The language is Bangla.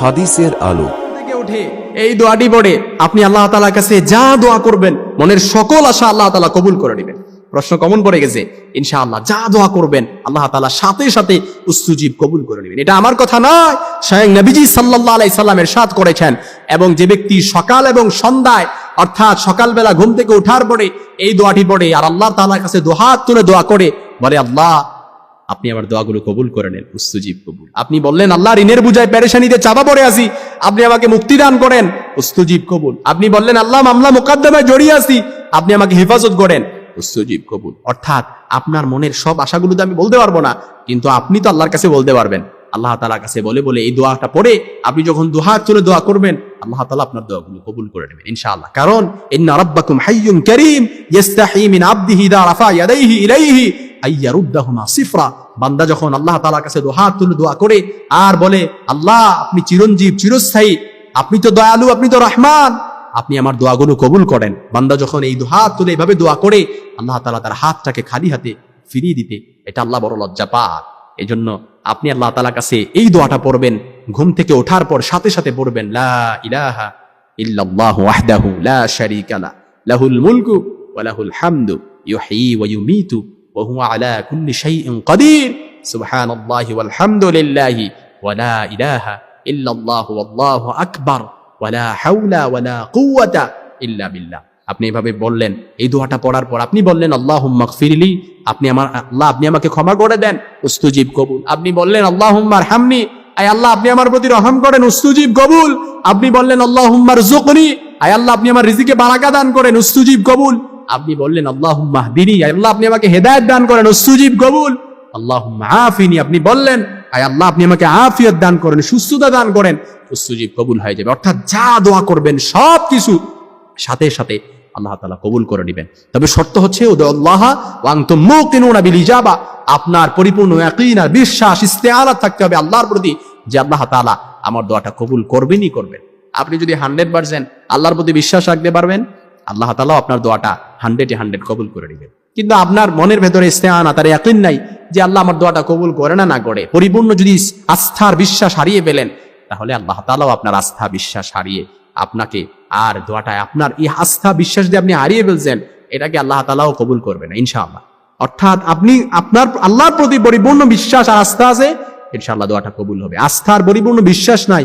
হাদিসের আলো। থেকে উঠে এই দোয়াটি পড়ে, আপনি আল্লাহ তালার কাছে যা দোয়া করবেন, মনের সকল আশা আল্লাহ তালা কবুল করে নেবেন। প্রশ্ন কমন পড়ে গেছে, ইনশাআল্লাহ যা দোয়া করবেন, আল্লাহ তালা সাথে সাথে উস্তুজীব কবুল করে নেবেন। এটা আমার কথা নয়, স্বয়ং নবীজি সাল্লাহ আলাই সাল্লামের সাথ করেছেন এবং যে ব্যক্তি সকাল এবং সন্ধ্যায়, অর্থাৎ সকালবেলা ঘুম থেকে ওঠার পরে এই দোয়াটি পড়ে আর আল্লাহ তালার কাছে দোহাত তুলে দোয়া করে, বলে, আল্লাহ আপনি আমার দোয়াগুলো কবুল করে নেন, উস্তুজীব কবুল। আপনি বললেন, আল্লাহ ঋণের বুঝায় পেরেশানিতে চাপা পড়ে আছি। আপনি আমাকে মুক্তি দান করেন, উস্তুজীব কবুল। আপনি বললেন, আল্লাহ মামলা মোকদ্দমায় জড়িয়ে আছি। আপনি আমাকে হেফাজত করেন, উস্তুজীব কবুল। অর্থাৎ আপনার মনের সব আশাগুলো তো আমি বলতে পারব না, কিন্তু আপনি তো আল্লাহর কাছে বলতে পারবেন। আল্লাহ তালার কাছে বলে বলে এই দোয়াটা পড়ে আপনি যখন দোহাত তুলে দোয়া করবেন, আল্লাহ তালা আপনার দোয়াগুলো কবুল করে নেবেন ইনশাআল্লাহ। কারণ, ইন্না রাব্বাকুম হাইয়ুন কারীম ইস্তাহি মিন আবদিহি দা রাফা ইয়াদাইহি ইলাইহি। আইয়ারুদ্দাহুমা সিফরা। বান্দা যখন আল্লাহ তাআলার কাছে দোহাত তুলে দোয়া করে আর বলে, আল্লাহ, আপনি চিরঞ্জীব, চিরস্থায়ী, আপনি তো দয়ালু, আপনি তো রহমান, আপনি আমার দোয়াগুলো কবুল করেন। বান্দা যখন এই দোহাত তুলে এইভাবে দোয়া করে, আল্লাহ তাআলা তার হাতটাকে খালি হাতে ফিরিয়ে দিতে, এটা আল্লাহ বড় লজ্জা পাক। এই জন্য আপনি আল্লাহ তাআলার কাছে এই দোয়াটা পড়বেন, ঘুম থেকে ওঠার পর সাথে সাথে পড়বেন, লা ইলাহা ইল্লাল্লাহু ওয়াহদাহু লা শারীকা লাহুল মুলকু ওয়া লাহুল হামদু ইউহয়ী ওয়া ইউমীতু। আপনি এভাবে বললেন, এই দোয়াটা পড়ার পর আপনি বললেন আল্লাহ ফিরলি আপনি আমার, আল্লাহ আপনি আমাকে ক্ষমা করে দেন, উস্তুজীব কবুল। আপনি বললেন আল্লাহ হামনি আয় আল্লাহ, আপনি আমার প্রতি রহম করেন, উস্তুজীব কবুল। আপনি বললেন আল্লাহ জুকনি আয় আল্লাহ, আপনি আমার রিজিকে বারাকা দান করেন, উস্তুজীব কবুল। আপনি বললেন আল্লাহ দিনী আয় আল্লাহ, আপনি আমাকে হেদায়ত দান করেন, সুজীব কবুল। আল্লাহ আফিনি, আপনি বললেন, আয় আল্লাহ, আপনি আমাকে আফিয়ত দান করেন, সুস্থতা দান করেন। উস্তুজীব কবুল হয়ে যাবে। অর্থাৎ যা দোয়া করবেন, সব কিছু সাথে সাথে আল্লাহ তালা কবুল করে নেবেন। তবে শর্ত হচ্ছে আল্লাহ ইজাবা। আপনার পরিপূর্ণ আর বিশ্বাস ইস্তেআলাত থাকতে হবে আল্লাহর প্রতি, যে আল্লাহ তাআলা আমার দোয়াটা কবুল করবেনই করবেন। আপনি যদি হান্ড্রেড পার্সেন্ট আল্লাহর প্রতি বিশ্বাস রাখতে পারবেন আল্লাহ তাআলাও আপনার দোয়াটা হান্ড্রেডে হান্ড্রেড কবুল করে নেবেন। কিন্তু আপনার মনের ভেতরে ইস্তেআনা তার ইয়াকিন নাই যে আল্লাহ আমার দোয়াটা কবুল করে না না করে পরিপূর্ণ যদি আস্থার বিশ্বাস হারিয়ে ফেলেন, তাহলে আল্লাহ তাআলাও আপনার আস্থা বিশ্বাস হারিয়ে আপনাকে আর দোয়াটায় আপনার এই আস্থা বিশ্বাস দিয়ে আপনি হারিয়ে ফেলছেন, এটাকে আল্লাহ তালাও কবুল করবে না, ইনশাআল্লাহ। অর্থাৎ আপনি, আপনার, আল্লাহর প্রতি পরিপূর্ণ বিশ্বাস আর আস্থা আছে, ইনশাআল্লাহ দোয়াটা কবুল হবে। আস্থার পরিপূর্ণ বিশ্বাস নাই